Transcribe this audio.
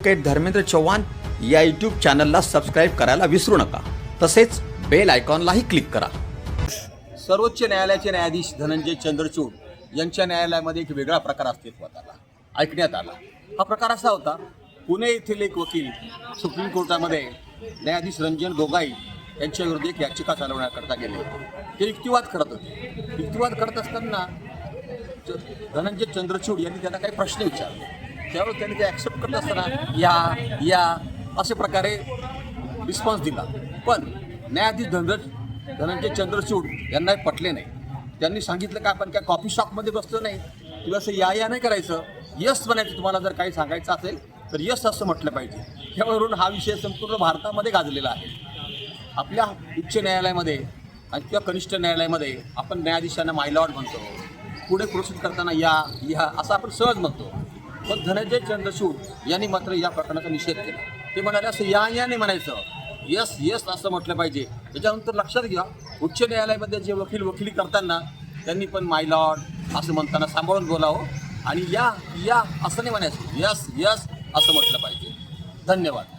Advocate Dharmendra Chavan या YouTube चॅनलला subscribe करायला विसरू नका. तसेच बेल आयकॉनलाही क्लिक करा. सर्वोच्च न्यायालयाचे न्यायाधीश धनंजय चंद्रचूड यांच्या न्यायालयामध्ये एक वेगळा प्रकार अस्तित्वात आला. ऐकण्यात आला. हा प्रकार असा होता पुणे येथील एक वकील सुप्रीम कोर्टामध्ये न्यायाधीश रंजन गोगाई यांच्याविरुद्ध एक याचिका चालवण्याकरता गेले होते. ते युक्तिवाद करत होते. युक्तिवाद करत असताना धनंजय चंद्रचूड यांनी त्यांना काही प्रश्न विचारले. त्यावेळेस त्यांनी ते ॲक्सेप्ट करत असताना या या अशा प्रकारे रिस्पॉन्स दिला. पण न्यायाधीश धनंजय धनंजय चंद्रचूड यांना पटले नाही. त्यांनी सांगितलं का आपण काय कॉफी शॉपमध्ये बसलो नाही? किंवा असं या या नाही करायचं. यस म्हणायचं तुम्हाला जर काही सांगायचं असेल तर यस असं म्हटलं पाहिजे. यावरून हा विषय संपूर्ण भारतामध्ये गाजलेला आहे. आपल्या उच्च न्यायालयामध्ये आणि किंवा कनिष्ठ न्यायालयामध्ये आपण न्यायाधीशांना मायलॉर्ड म्हणतो. पुढे प्रोसेस करताना या या असं आपण सहज म्हणतो. पण धनंजय चंद्रचूड यांनी मात्र या प्रकरणाचा निषेध केला. ते म्हणाले असं या याने म्हणायचं. यस यस असं म्हटलं पाहिजे. त्याच्यानंतर लक्षात घ्या उच्च न्यायालयामध्ये जे वकील वकिली करताना त्यांनी पण मायलॉर्ड असं म्हणताना सांभाळून बोलावं हो. आणि या या असं नाही म्हणायचं. यस यस असं म्हटलं पाहिजे. धन्यवाद.